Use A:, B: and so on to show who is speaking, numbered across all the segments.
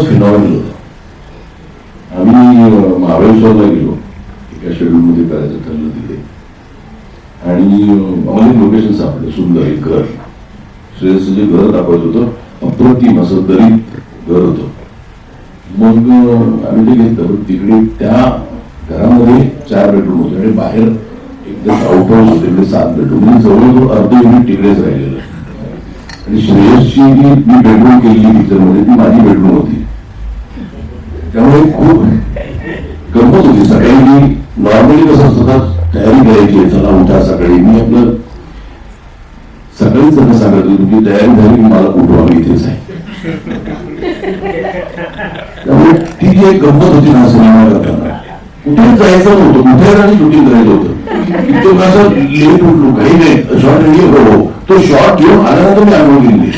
A: Phenomenal होता आम्ही अं, महाबळेश्वरला गेलो एका शेड्यूलमध्ये करायचं ठरलं तिथे आणि आम्हाला लोकेशन सापडलं सुंदर एक घर श्रेयसचं जे घर दाखवत होतं अप्रतिम असं दरीत घर होतं मग आम्ही ते घेतलं तिकडे त्या घरामध्ये चार बेडरूम होते आणि बाहेर एकदम आउट हाऊस होते तिकडे सात बेडरूम म्हणजे जवळजवळ अर्ध युनिट तिकडेच राहिलेलं आणि श्रेयसची जी मी बेडरूम केलेली पिक्चरमध्ये ती माझी बेडरूम होती त्यामुळे खूप गंमत होती. सकाळी मी नॉर्मली कसं असतं तयारी करायची चला उठा सकाळी. मी आपलं सकाळीच त्यांना सांगत होतो तुमची तयारी झाली मला उठवावी इथेच आहे. त्यामुळे ती जी एक गंमत होती ना सिनेमा करताना कुठे जायचं नव्हतं कुठे आणि शूटिंग करायचं होतं. तो कसं लेट उठलो काही नाही शॉर्ट रेडी हो, हो तो शॉर्ट घेऊन आल्यानंतर मी अनुभव दिली.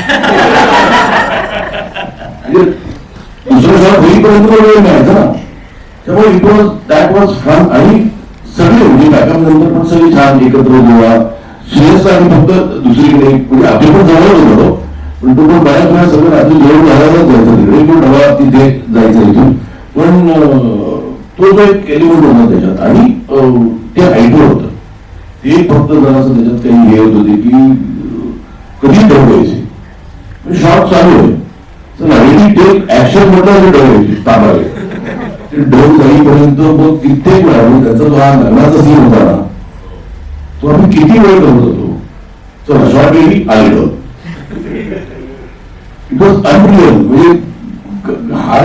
A: म्हणजे म्हणजे होईपर्यंत वेळ मिळायचा ना. त्यामुळे it was that was fun आणि सगळे म्हणजे बॅकअप नंतर पण सगळे छान एकत्र गोवा श्रेयस आणि फक्त दुसरीकडे म्हणजे आपण पण जवळ होतो. पण तो पण बऱ्याच वेळा सगळं रात्री जेवण घालायलाच जायचं. तिकडे पण डबा तिथे जायचं इथून. पण तो जो एक एलिमेंट होता त्याच्यात आणि ते आयडिया होतं. ते फक्त जरासं त्याच्यात काही हे होत होते की कधी ठरवायचे शॉर्ट चालू आहे. चला रेडी टेक म्हटलं डोळे ताबाले ते जाईपर्यंत मग कित्येक वेळा म्हणजे त्याचा जो हा लग्नाचा सीन होता ना. तो आम्ही किती वेळ करत होतो? चला शॉर्ट इट वॉज अनरियल म्हणजे हा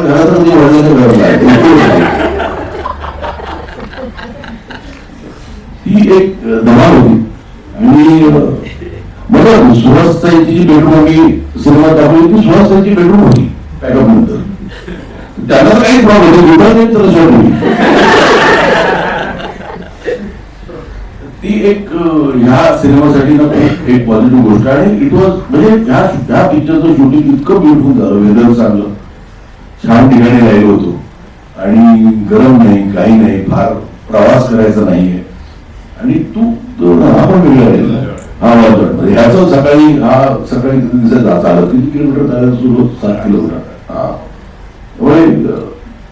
A: घराचा म्हणजे वडिलांच्या घरात आहे ती एक धमाल होती. आणि बघा सुहासताईची जी बेडरूम आम्ही सिनेमात दाखवली ती सुहासताईची बेडरूम होती पॅकअप नंतर त्याला काही म्हणजे प्रॉब्लेम नाही. तर सोडली ती एक ह्या सिनेमासाठी ना एक पॉझिटिव्ह गोष्ट आणि इट वॉज म्हणजे ह्या ह्या पिक्चरचं शूटिंग इतकं ब्युटिफुल झालं वेदर चांगलं. छान ठिकाणी राहिलो होतो. आणि गरम नाही काही नाही फार प्रवास करायचा नाहीये. आणि तू तो राहा पण वेगळा राहिला हा ह्याचं सकाळी हा सकाळी दिवसात जात आलं किती किलोमीटर झालं सुरू होत सात किलोमीटर. हा. त्यामुळे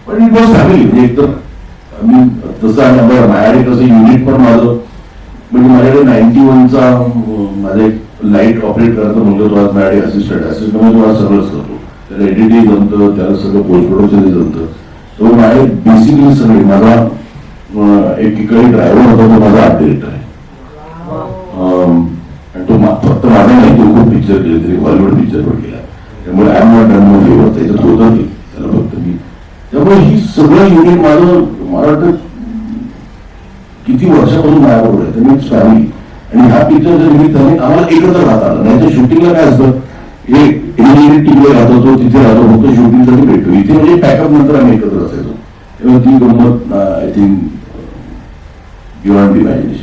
A: पण इट वॉज फॅमिली म्हणजे एकदम. मी तसं आणि आम्हाला माझ्याकडे कसं युनिट पण माझं म्हणजे माझ्याकडे नाईन्टी वनचा माझा एक लाइट ऑपरेट करायचा मुलगा तो आज माझ्याकडे असिस्टंट असिस्टंट म्हणजे तो आज सगळंच करतो. त्याला एडिटिंग जमतं त्याला सगळं पोस्ट प्रोडक्शन जमतं. तो माझे बेसिकली सगळे माझा एक इकडे ड्रायव्हर होता तो माझा आर्ट डिरेक्टर आहे अं, आणि तो मा- फक्त माझा नाही तो खूप पिक्चर केले तरी हॉलिवूड पिक्चर पण केला. त्यामुळे I am not done favour त्याच्यात होतं ते त्याला फक्त मी त्यामुळे ही सगळं युनिट माझं मला वाटतं किती वर्षापासून माझ्याबरोबर आहे. त्यामुळे स्वामी आणि ह्या पिक्चरच्या निमित्ताने आम्हाला एकत्र राहता आलं. नाही तर शूटिंगला काय असतं? हे इंजिनिअरिंग टिकले राहत होतो तिथे राहतो. फक्त शूटिंगसाठी भेटतो. इथे म्हणजे पॅकअप नंतर आम्ही एकत्र असायचो. तेव्हा ती गंमत आय थिंक बियॉन्ड इमॅजिनेशन